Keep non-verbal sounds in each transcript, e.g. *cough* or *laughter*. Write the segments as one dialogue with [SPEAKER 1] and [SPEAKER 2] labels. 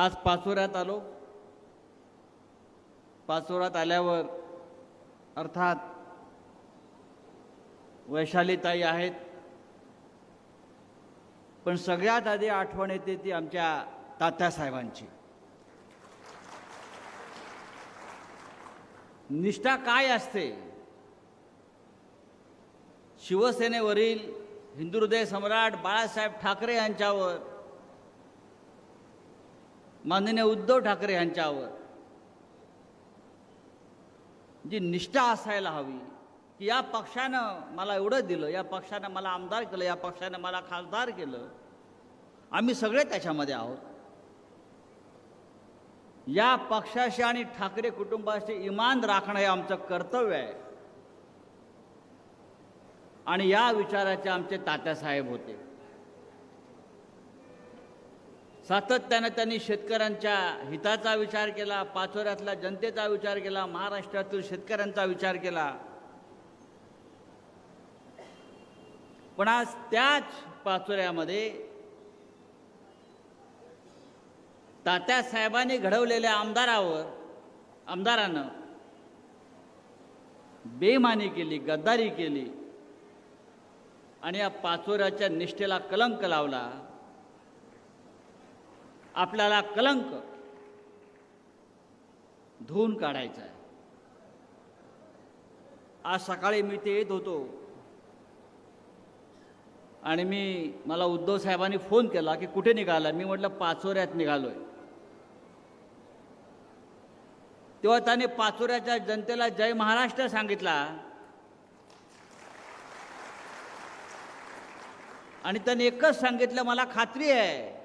[SPEAKER 1] आज पाचोऱ्यात आलो. पाचोऱ्यात आल्यावर अर्थात वैशालीताई आहेत. पण सगळ्यात आधी आठवण येते ती आमच्या तात्यासाहेबांची. निष्ठा काय असते? शिवसेनेवरील हिंदू हृदय सम्राट बाळासाहेब ठाकरे यांच्यावर माननीय उद्धव ठाकरे यांच्यावर. जी निष्ठा असायला हवी की या पक्षानं मला एवढं दिलं या पक्षानं मला आमदार केलं या पक्षानं मला खासदार केलं आम्ही सगळे त्याच्यामध्ये आहोत. या पक्षाशी आणि ठाकरे कुटुंबाशी इमान राखणं हे आमचं कर्तव्य आहे. आणि या विचाराचे आमचे तात्यासाहेब होते. सातत्यानं त्यांनी शेतकऱ्यांच्या हिताचा विचार केला पाचोऱ्यातल्या जनतेचा विचार केला महाराष्ट्रातील शेतकऱ्यांचा विचार केला. पण आज त्याच पाचोऱ्यामध्ये तात्यासाहेबांनी घडवलेल्या आमदारावर आमदारानं बेमानी केली गद्दारी केली. आणि या पाचोऱ्याच्या निष्ठेला कलंक लावला. आपल्याला कलंक धुवून काढायचा आहे. आज सकाळी मी ते येत होतो. आणि मी मला उद्धव साहेबांनी फोन केला की कुठे निघाला? मी म्हटलं पाचोऱ्यात निघालोय. तेव्हा त्याने पाचोऱ्याच्या जनतेला जय महाराष्ट्र सांगितला. आणि त्याने एकच सांगितलं मला खात्री आहे.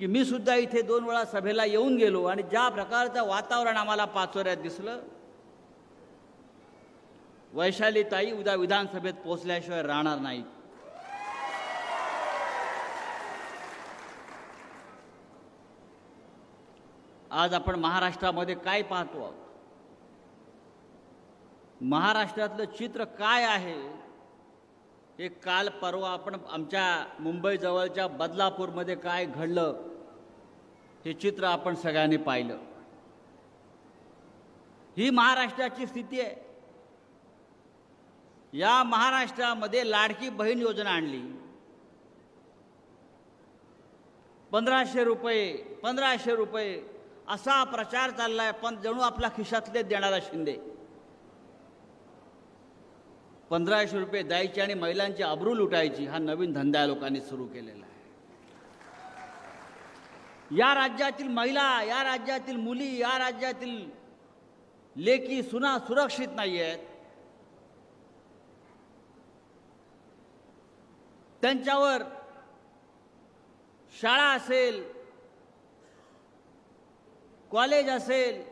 [SPEAKER 1] की मी सुद्धा इथे दोन वेळा सभेला येऊन गेलो आणि ज्या प्रकारचं वातावरण आम्हाला पाचोऱ्यात दिसलं वैशाली ताई उद्या विधानसभेत पोहोचल्याशिवाय राहणार नाही आज आपण महाराष्ट्रामध्ये काय पाहतो आहोत? महाराष्ट्रातलं चित्र काय आहे? हे काल परवा आपण आमच्या मुंबईजवळच्या बदलापूरमध्ये काय घडलं हे चित्र आपण सगळ्यांनी पाहिलं. ही महाराष्ट्राची स्थिती आहे. या महाराष्ट्रामध्ये लाडकी बहीण योजना आणली. पंधराशे रुपये पंधराशे रुपये असा प्रचार चाललाय पण जणू आपल्या खिशातले देणारा शिंदे. पंधराशे रुपये द्यायची आणि महिलांची अब्रू लुटायची हा नवीन धंदा लोकांनी सुरू केलेला आहे. या राज्यातील महिला या राज्यातील मुली या राज्यातील लेकी सुना सुरक्षित नाही आहेत त्यांच्यावर शाळा असेल कॉलेज असेल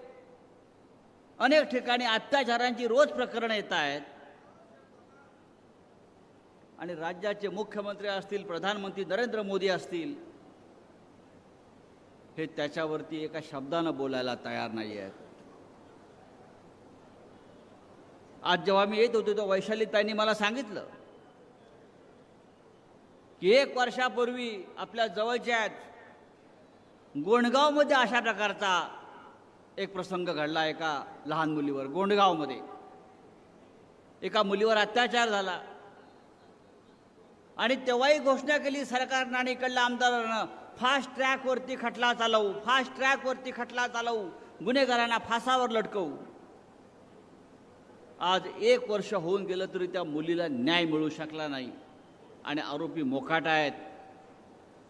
[SPEAKER 1] अनेक ठिकाणी अत्याचारांची रोज प्रकरणं येत आहेत. आणि राज्याचे मुख्यमंत्री असतील प्रधानमंत्री नरेंद्र मोदी असतील हे त्याच्यावरती एका शब्दानं बोलायला तयार नाही आहेत आज जेव्हा मी येत होतो तेव्हा वैशालीताईंनी मला सांगितलं की एक वर्षापूर्वी आपल्या जवळच्याच गोंडगावमध्ये अशा प्रकारचा एक प्रसंग घडला एका लहान मुलीवर गोंडगावमध्ये. एका मुलीवर अत्याचार झाला. आणि तेव्हाही घोषणा केली सरकारनं आणि इकडल्या आमदारानं फास्ट ट्रॅकवरती खटला चालवू फास्ट ट्रॅकवरती खटला चालवू गुन्हेगारांना फासावर लटकवू. आज एक वर्ष होऊन गेलं तरी त्या मुलीला न्याय मिळू शकला नाही. आणि आरोपी मोकाट आहेत.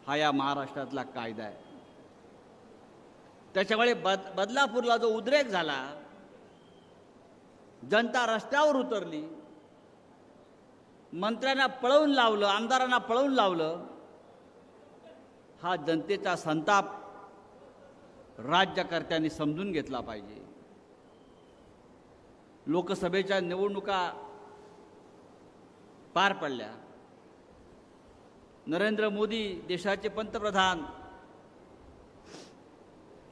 [SPEAKER 1] हा या महाराष्ट्रातला कायदा आहे. त्याच्यामुळे बद बदलापूरला जो उद्रेक झाला जनता रस्त्यावर उतरली मंत्र्यांना पळवून लावलं आमदारांना पळवून लावलं हा जनतेचा संताप राज्यकर्त्यांनी समजून घेतला पाहिजे. लोकसभेच्या निवडणुका पार पडल्या. नरेंद्र मोदी देशाचे पंतप्रधान.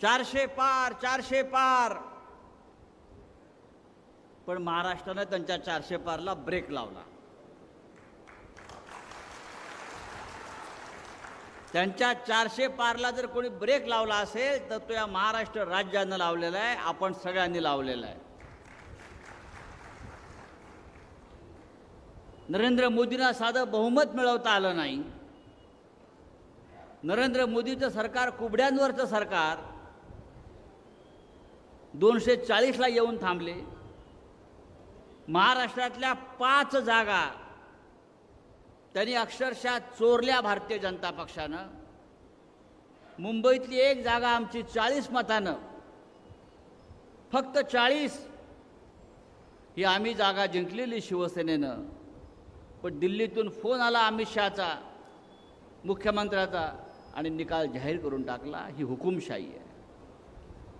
[SPEAKER 1] चारशे पार चारशे पार. पण महाराष्ट्रानं त्यांच्या चारशे पारला ब्रेक लावला. त्यांच्या चारशे पारला जर कोणी ब्रेक लावला असेल तर तो या महाराष्ट्र राज्यानं लावलेला आहे. आपण सगळ्यांनी लावलेला आहे. नरेंद्र मोदींना साधं बहुमत मिळवता आलं नाही. नरेंद्र मोदीचं सरकार कुबड्यांवरचं सरकार. दोनशे चाळीसला येऊन थांबले. महाराष्ट्रातल्या पाच जागा त्यांनी अक्षरशः चोरल्या भारतीय जनता पक्षानं. मुंबईतली एक जागा आमची चाळीस मतानं. फक्त चाळीस. ही आम्ही जागा जिंकलेली शिवसेनेनं. पण दिल्लीतून फोन आला अमित शहाचा मुख्यमंत्र्याचा आणि निकाल जाहीर करून टाकला ही हुकुमशाही आहे.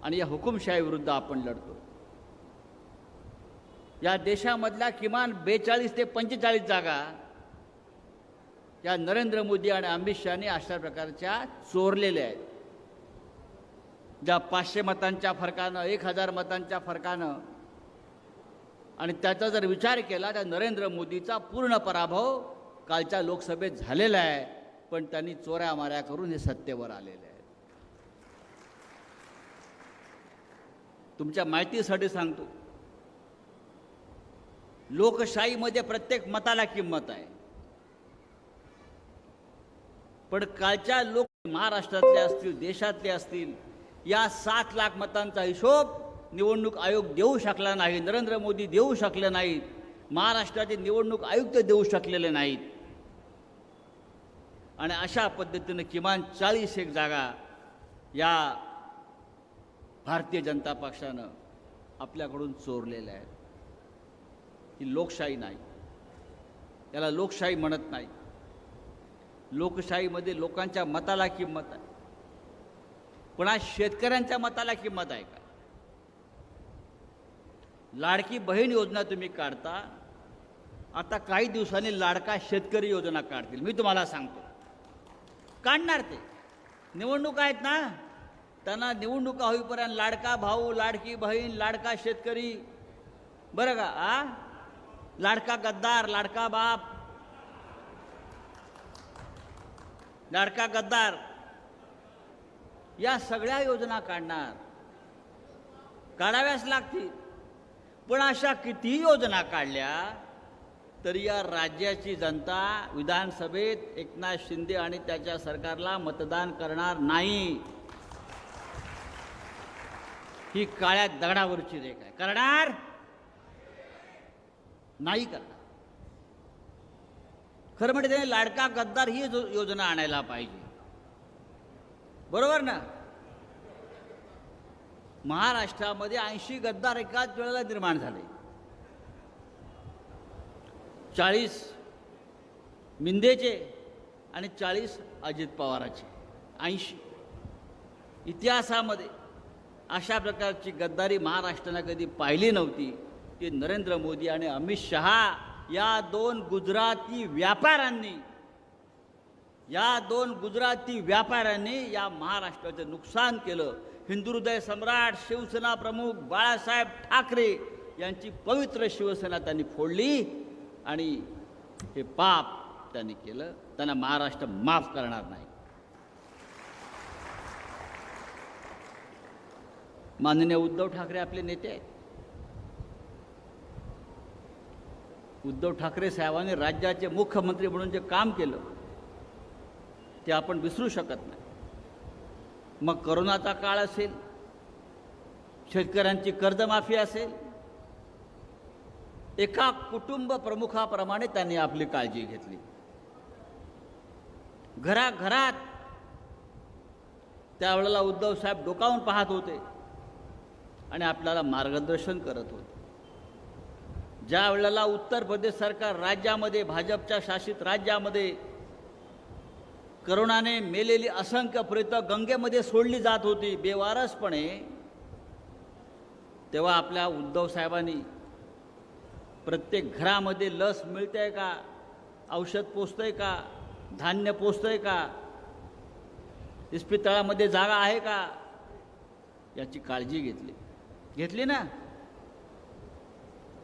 [SPEAKER 1] आणि या हुकुमशाहीविरुद्ध आपण लढतो. या देशामधल्या किमान बेचाळीस ते पंचेचाळीस जागा या नरेंद्र मोदी आणि अमित शहाने अशा प्रकारच्या चोरलेल्या आहेत. ज्या पाचशे मतांच्या फरकानं एक हजार मतांच्या फरकानं आणि त्याचा जर विचार केला तर नरेंद्र मोदीचा पूर्ण पराभव कालच्या लोकसभेत झालेला आहे. पण त्यांनी चोऱ्या माऱ्या करून हे सत्तेवर आलेले आहेत. तुमच्या माहितीसाठी सांगतो. लोकशाहीमध्ये प्रत्येक मताला किंमत आहे. पण कालच्या लोक महाराष्ट्रातले असतील देशातले असतील या सात लाख मतांचा हिशोब निवडणूक आयोग देऊ शकला नाही नरेंद्र मोदी देऊ शकले नाहीत महाराष्ट्राचे निवडणूक आयुक्त देऊ शकलेले नाहीत. आणि अशा पद्धतीनं किमान चाळीस एक जागा या भारतीय जनता पक्षानं आपल्याकडून चोरलेल्या आहेत. ही लोकशाही नाही. याला लोकशाही म्हणत नाही लोकशाहीमध्ये लोकांच्या मताला किंमत आहे. पण शेतकऱ्यांच्या मताला किंमत आहे का? लाडकी बहीण योजना तुम्ही काढता आता काही दिवसांनी लाडका शेतकरी योजना काढतील. मी तुम्हाला सांगतो. काढणार ते. निवडणुका आहेत ना? त्यांना निवडणुका होईपर्यंत लाडका भाऊ लाडकी बहीण लाडका शेतकरी. बरं का आ? लाडका गद्दार लाडका बाप लाडका गद्दार या सगळ्या योजना काढणार. काढाव्याच लागतील. पण अशा कितीही योजना काढल्या तरी या राज्याची जनता विधानसभेत एकनाथ शिंदे आणि त्याच्या सरकारला मतदान करणार नाही. ही काळ्या दगडावरची रेख आहे. करणार? नाही करणार. खरं म्हणजे त्याने लाडका गद्दार ही जो- योजना आणायला पाहिजे. बरोबर ना? महाराष्ट्रामध्ये ऐंशी गद्दार एकाच वेळेला निर्माण झाले. चाळीस मिंदेचे आणि चाळीस अजित पवाराचे. ऐंशी. इतिहासामध्ये अशा प्रकारची गद्दारी महाराष्ट्रानं कधी पाहिली नव्हती ती नरेंद्र मोदी आणि अमित शहा या दोन गुजराती व्यापाऱ्यांनी या दोन गुजराती व्यापाऱ्यांनी या महाराष्ट्राचं नुकसान केलं. हिंदुहृदय सम्राट शिवसेना प्रमुख बाळासाहेब ठाकरे यांची पवित्र शिवसेना त्यांनी फोडली आणि हे पाप त्यांनी केलं. त्यांना महाराष्ट्र माफ करणार नाही. माननीय उद्धव ठाकरे आपले नेते आहेत. उद्धव ठाकरे साहेबांनी राज्याचे मुख्यमंत्री म्हणून जे काम केलं ते आपण विसरू शकत नाही. मग करोनाचा काळ असेल शेतकऱ्यांची कर्जमाफी असेल एका कुटुंब प्रमुखाप्रमाणे त्यांनी आपली काळजी घेतली. घराघरात त्यावेळेला उद्धव साहेब डोकावून पाहत होते आणि आपल्याला मार्गदर्शन करत होते. ज्या वेळेला उत्तर प्रदेश सरकार राज्यामध्ये भाजपच्या शासित राज्यामध्ये करोनाने मेलेली असंख्य प्रेत गंगेमध्ये सोडली जात होती बेवारसपणे तेव्हा आपल्या उद्धव साहेबांनी प्रत्येक घरामध्ये लस मिळते का? औषध पोचतंय का? धान्य पोचतंय का? इस्पितळामध्ये जागा आहे का? याची काळजी घेतली. घेतली ना?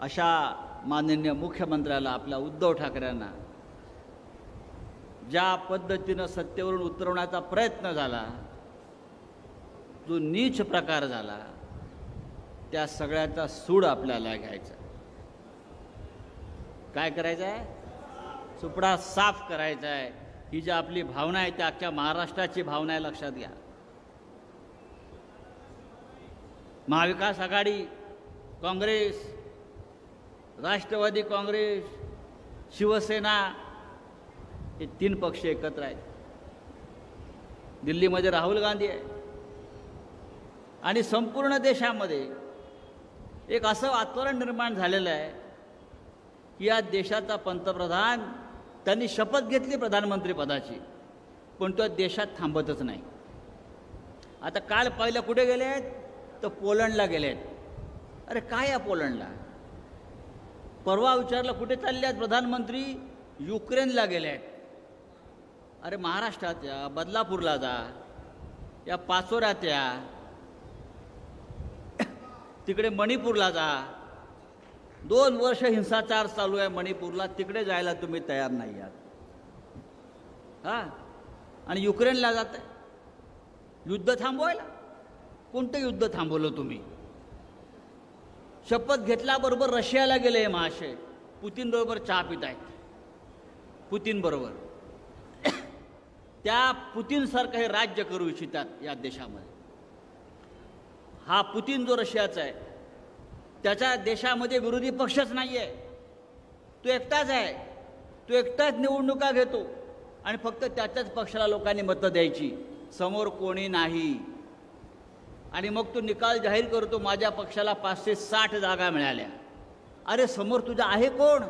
[SPEAKER 1] अशा माननीय मुख्यमंत्र्याला आपल्या उद्धव ठाकरेंना ज्या पद्धतीनं सत्तेवरून उतरवण्याचा प्रयत्न झाला जो नीच प्रकार झाला त्या सगळ्याचा सूड आपल्याला घ्यायचा. काय करायचं आहे सुपडा साफ करायचा आहे ही जी आपली भावना आहे त्या अख्ख्या महाराष्ट्राची भावना आहे लक्षात घ्या. महाविकास आघाडी काँग्रेस राष्ट्रवादी काँग्रेस शिवसेना हे तीन पक्ष एकत्र आहेत. दिल्लीमध्ये राहुल गांधी आहे. आणि संपूर्ण देशामध्ये एक असं वातावरण निर्माण झालेलं आहे की या देशाचा पंतप्रधान त्यांनी शपथ घेतली प्रधानमंत्री पदाची पण तो देशात थांबतच नाही. आता काल पहिलं कुठे गेले आहेत तर पोलंडला गेले आहेत अरे काय या पोलंडला? परवा विचारलं कुठे चालले आहेत प्रधानमंत्री? युक्रेनला गेले आहेत. अरे महाराष्ट्रात या बदलापूरला जा. या पाचोऱ्यात या तिकडे मणिपूरला जा. दोन वर्ष हिंसाचार चालू आहे मणिपूरला. तिकडे जायला तुम्ही तयार नाही आहात. हा? आणि युक्रेनला जात आहे युद्ध थांबवायला? कोणतं युद्ध थांबवलं तुम्ही? शपथ घेतल्याबरोबर रशियाला गेले महाशय. पुतीन बरोबर चहा पित आहेत पुतीन बरोबर. *coughs* त्या पुतीनसारखं हे राज्य करू इच्छितात या देशामध्ये. हा पुतीन जो रशियाचा आहे त्याच्या देशामध्ये विरोधी पक्षच नाही आहे तो एकटाच आहे. तो एकटाच निवडणुका घेतो आणि फक्त त्याच्याच पक्षाला लोकांनी मतं द्यायची. समोर कोणी नाही. आणि मग तो निकाल जाहीर करतो माझ्या पक्षाला पाचशे साठ जागा मिळाल्या. अरे समोर तुझा आहे कोण?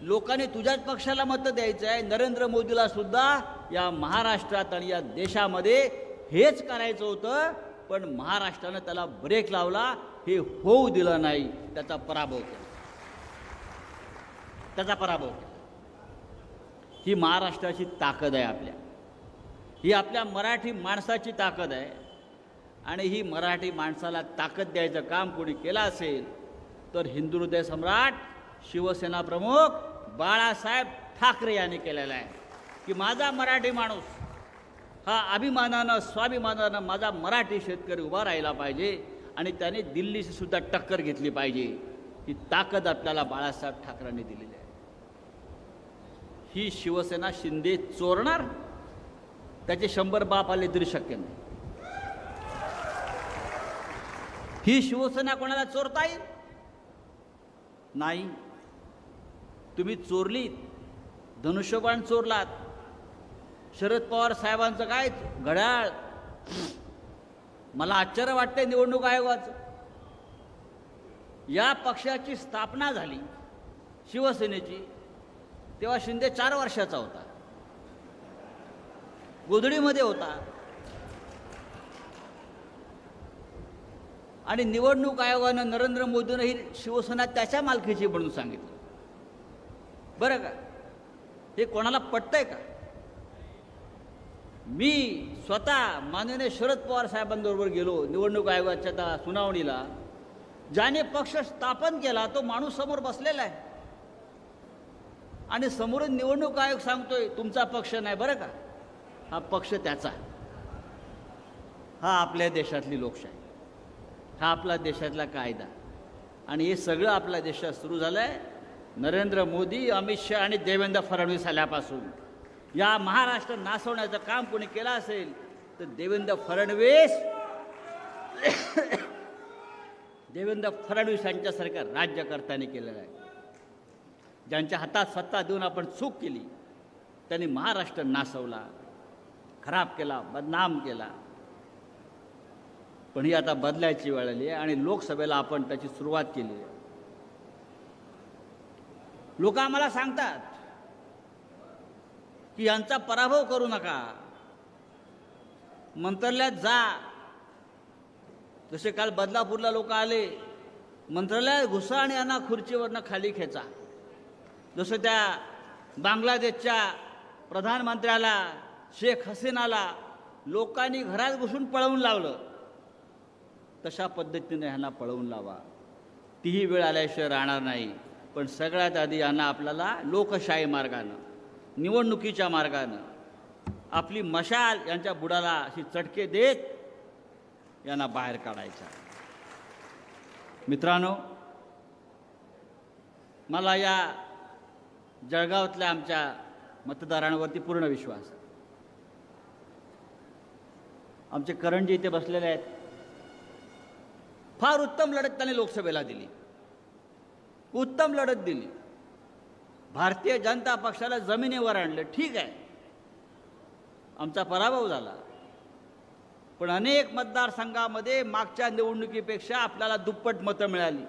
[SPEAKER 1] लोकांनी तुझ्याच पक्षाला मतं द्यायचं आहे नरेंद्र मोदीला सुद्धा या महाराष्ट्रात आणि या देशामध्ये हेच करायचं होतं पण महाराष्ट्रानं त्याला ब्रेक लावला. हे होऊ दिलं नाही. त्याचा पराभव केला. त्याचा पराभव केला. ही महाराष्ट्राची ताकद आहे आपल्या. ही आपल्या मराठी माणसाची ताकद आहे. आणि ही मराठी माणसाला ताकद द्यायचं काम कोणी केलं असेल तर हिंदू हृदय सम्राट शिवसेना प्रमुख बाळासाहेब ठाकरे यांनी केलेला आहे. की माझा मराठी माणूस हा अभिमानानं स्वाभिमानानं माझा मराठी शेतकरी उभा राहिला पाहिजे आणि त्याने दिल्लीशी सुद्धा टक्कर घेतली पाहिजे. ही ताकद आपल्याला बाळासाहेब ठाकरेंनी दिलेली आहे. ही शिवसेना शिंदे चोरणार त्याचे शंभर बाप आले तरी शक्य नाही. ही शिवसेना कोणाला चोरता येईल? नाही. तुम्ही चोरलीत. धनुष्यबाण चोरलात. शरद पवार साहेबांचं काय घड्याळ? मला आश्चर्य वाटतंय निवडणूक आयोगाचं. या पक्षाची स्थापना झाली शिवसेनेची तेव्हा शिंदे चार वर्षाचा होता. गोधडीमध्ये होता. आणि निवडणूक आयोगानं नरेंद्र मोदीनं ही शिवसेना त्याच्या मालकीची म्हणून सांगितलं. बरं का? हे कोणाला पटतंय का? मी स्वतः माननीय शरद पवार साहेबांबरोबर गेलो निवडणूक आयोगाच्या त्या सुनावणीला. ज्याने पक्ष स्थापन केला तो माणूस समोर बसलेला आहे. आणि समोरून निवडणूक आयोग सांगतोय तुमचा पक्ष नाही. बरं का? हा पक्ष त्याचा हा आपल्या देशातली लोकशाही. हा आपला देशातला कायदा. आणि हे सगळं आपल्या देशात सुरू झालं आहे नरेंद्र मोदी अमित शहा आणि देवेंद्र फडणवीस आल्यापासून. या महाराष्ट्र नासवण्याचं काम कोणी केलं असेल तर देवेंद्र फडणवीस. देवेंद्र फडणवीस यांच्यासारख्या राज्यकर्त्यांनी केलेलं आहे. ज्यांच्या हातात सत्ता देऊन आपण चूक केली त्यांनी महाराष्ट्र नासवला खराब केला बदनाम केला. पण ही आता बदलायची वेळ आली आहे आणि लोकसभेला आपण त्याची सुरुवात केली आहे. लोक आम्हाला सांगतात की यांचा पराभव करू नका. मंत्रालयात जा. जसे काल बदलापूरला लोक आले मंत्रालयात घुसा आणि यांना खुर्चीवरनं खाली खेचा. जसं त्या बांगलादेशच्या प्रधानमंत्र्याला शेख हसीनाला लोकांनी घरात घुसून पळवून लावलं. तशा पद्धतीने ह्यांना पळवून लावा. तीही वेळ आल्याशिवाय राहणार नाही. पण सगळ्यात आधी यांना आपल्याला लोकशाही मार्गानं निवडणुकीच्या मार्गानं आपली मशाल यांच्या बुडाला अशी चटके देत यांना बाहेर काढायचा मित्रांनो मला या जळगावातल्या आमच्या मतदारांवरती पूर्ण विश्वास आहे. आमचे करंजी इथे बसलेले आहेत. फार उत्तम लढत त्यांनी लोकसभेला दिली. उत्तम लढत दिली. भारतीय जनता पक्षाला जमिनीवर आणलं. ठीक आहे. आमचा पराभव झाला. पण अनेक मतदारसंघामध्ये मागच्या निवडणुकीपेक्षा आपल्याला दुप्पट मतं मिळाली.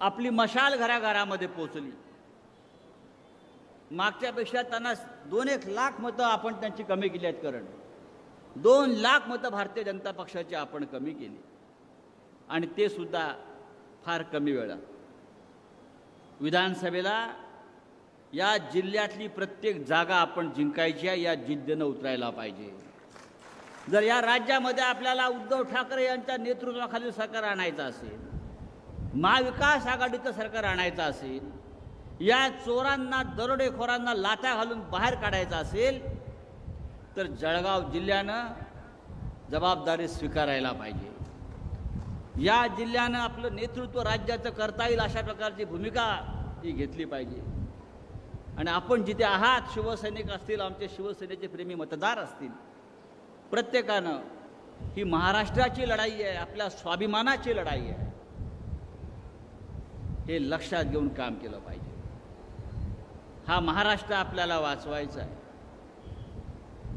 [SPEAKER 1] आपली मशाल घराघरामध्ये पोचली मागच्यापेक्षा त्यांना दोन एक लाख मतं आपण त्यांची कमी केली आहेत कारण. दोन लाख मतं भारतीय जनता पक्षाची आपण कमी केली. आणि ते सुद्धा फार कमी वेळा. विधानसभेला या जिल्ह्यातली प्रत्येक जागा आपण जिंकायची आहे या जिद्दीनं उतरायला पाहिजे. जर या राज्यामध्ये आपल्याला उद्धव ठाकरे यांच्या नेतृत्वाखाली सरकार आणायचं असेल महाविकास आघाडीचं सरकार आणायचं असेल या चोरांना दरोडेखोरांना लाथा घालून बाहेर काढायचं असेल तर जळगाव जिल्ह्यानं जबाबदारी स्वीकारायला पाहिजे. या जिल्ह्यानं आपलं नेतृत्व राज्याचं करता येईल अशा प्रकारची भूमिका ही घेतली पाहिजे. आणि आपण जिथे आहात शिवसैनिक असतील आमचे शिवसेनेचे प्रेमी मतदार असतील प्रत्येकानं ही महाराष्ट्राची लढाई आहे आपल्या स्वाभिमानाची लढाई आहे. हे लक्षात घेऊन काम केलं पाहिजे. हा महाराष्ट्र आपल्याला वाचवायचा आहे.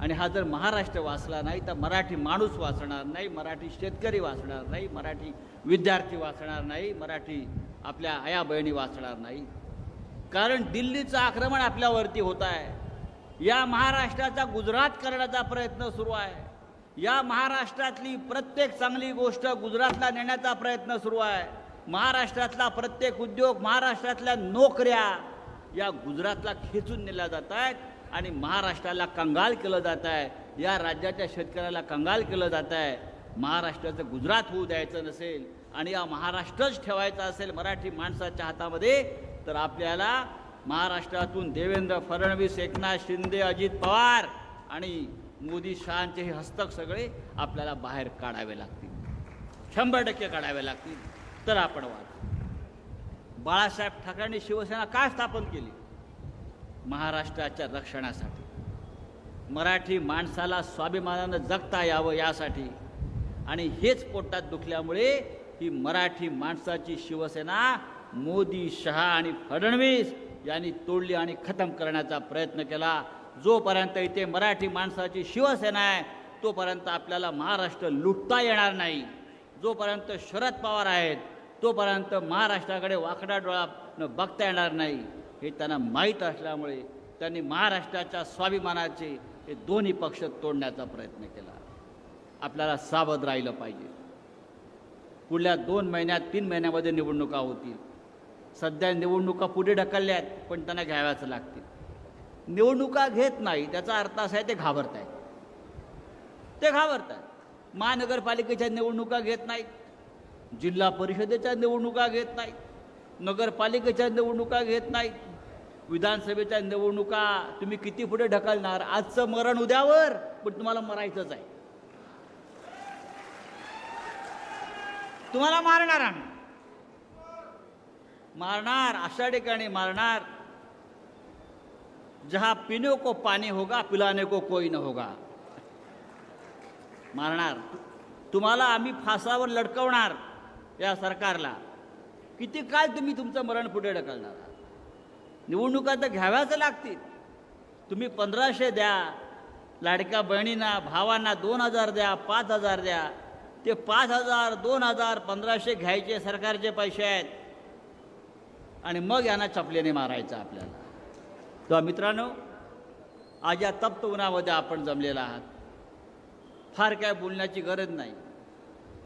[SPEAKER 1] आणि हा जर महाराष्ट्र वाचला नाही तर मराठी माणूस वाचणार नाही मराठी शेतकरी वाचणार नाही मराठी विद्यार्थी वाचणार नाही मराठी आपल्या आया बहिणी वाचणार नाही. कारण दिल्लीचं आक्रमण आपल्यावरती होत आहे. या महाराष्ट्राचा गुजरात करण्याचा प्रयत्न सुरू आहे. या महाराष्ट्रातली प्रत्येक चांगली गोष्ट गुजरातला नेण्याचा प्रयत्न सुरू आहे. महाराष्ट्रातला प्रत्येक उद्योग महाराष्ट्रातल्या नोकऱ्या या गुजरातला खेचून नेल्या जात आहेत. आणि महाराष्ट्राला कंगाल केलं जात आहे. या राज्याच्या शेतकऱ्याला कंगाल केलं जात आहे. महाराष्ट्राचं गुजरात होऊ द्यायचं नसेल आणि या महाराष्ट्रच ठेवायचा असेल मराठी माणसाच्या हातामध्ये तर आपल्याला महाराष्ट्रातून देवेंद्र फडणवीस एकनाथ शिंदे अजित पवार आणि मोदी शहांचे हे हस्तक सगळे आपल्याला बाहेर काढावे लागतील. शंभर टक्के काढावे लागतील. तर आपण वाच. बाळासाहेब ठाकरेंनी शिवसेना का स्थापन केली? महाराष्ट्राच्या रक्षणासाठी. मराठी माणसाला स्वाभिमानानं जगता यावं यासाठी. आणि हेच पोटात दुखल्यामुळे ही मराठी माणसाची शिवसेना मोदी शहा आणि फडणवीस यांनी तोडली आणि खतम करण्याचा प्रयत्न केला. जोपर्यंत इथे मराठी माणसाची शिवसेना आहे तोपर्यंत आपल्याला महाराष्ट्र लुटता येणार नाही. जोपर्यंत शरद पवार आहेत तोपर्यंत महाराष्ट्राकडे वाकडा डोळा बघता येणार नाही. हे त्यांना माहीत असल्यामुळे त्यांनी महाराष्ट्राच्या स्वाभिमानाचे हे दोन्ही पक्ष तोडण्याचा प्रयत्न केला. आपल्याला सावध राहिलं पाहिजे. पुढल्या दोन महिन्यात तीन महिन्यामध्ये निवडणुका होतील. सध्या निवडणुका पुढे ढकलल्या आहेत पण त्यांना घ्याव्याच लागतील. निवडणुका घेत नाही त्याचा अर्थ असा आहे ते घाबरत आहेत ते घाबरत आहेत महानगरपालिकेच्या निवडणुका घेत नाहीत. जिल्हा परिषदेच्या निवडणुका घेत नाहीत. नगरपालिकेच्या निवडणुका घेत नाहीत. विधानसभेच्या निवडणुका तुम्ही किती पुढे ढकलणार? आजचं मरण उद्यावर पण तुम्हाला मरायचंच आहे. तुम्हाला मारणार आम्ही. मारणार अशा ठिकाणी मारणार जहा पिने को पाणी होगा पिलाने को कोई न होगा. मारणार. तुम्हाला आम्ही फासावर लटकवणार या सरकारला. किती काय तुम्ही तुमचं मरण पुढे ढकलणार? निवडणुका तर घ्याव्याच लागतील. तुम्ही पंधराशे द्या लाडक्या बहिणींना भावांना दोन हजार द्या पाच हजार द्या. ते पाच हजार दोन हजार पंधराशे घ्यायचे सरकारचे पैसे आहेत. आणि मग यांना चपलेने मारायचं आपल्याला. तेव्हा मित्रांनो आज या तप्त उन्हामध्ये आपण जमलेला आहात. फार काय बोलण्याची गरज नाही.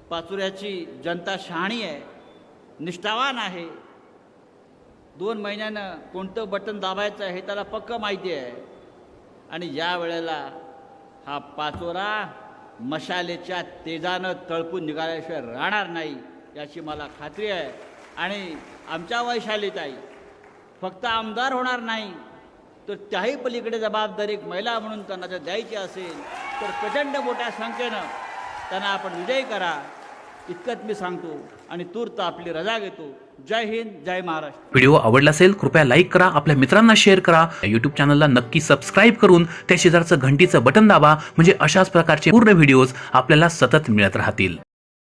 [SPEAKER 1] पाचुऱ्याची जनता शहाणी आहे निष्ठावान आहे. दोन महिन्यानं कोणतं बटन दाबायचं हे त्याला पक्क माहिती आहे. आणि या वेळेला हा पाचोरा मशालेच्या तेजानं तळपून निघाल्याशिवाय राहणार नाही याची मला खात्री आहे. आणि आमच्या वैशालीताई फक्त आमदार होणार नाही तर त्याही पलीकडे जबाबदारी एक महिला म्हणून त्यांना जर द्यायची असेल तर प्रचंड मोठ्या संख्येनं त्यांना आपण विजयी करा. इतकंच मी सांगतो आणि तूर्त आपली रजा घेतो. जय हिंद जय महाराष्ट्र.
[SPEAKER 2] व्हिडिओ आवडला असेल कृपया लाईक करा आपल्या मित्रांना शेअर करा. युट्यूब चॅनलला नक्की सबस्क्राईब करून त्या शेजारचं घंटीचं बटन दाबा म्हणजे अशाच प्रकारचे पूर्ण व्हिडिओज आपल्याला सतत मिळत राहतील.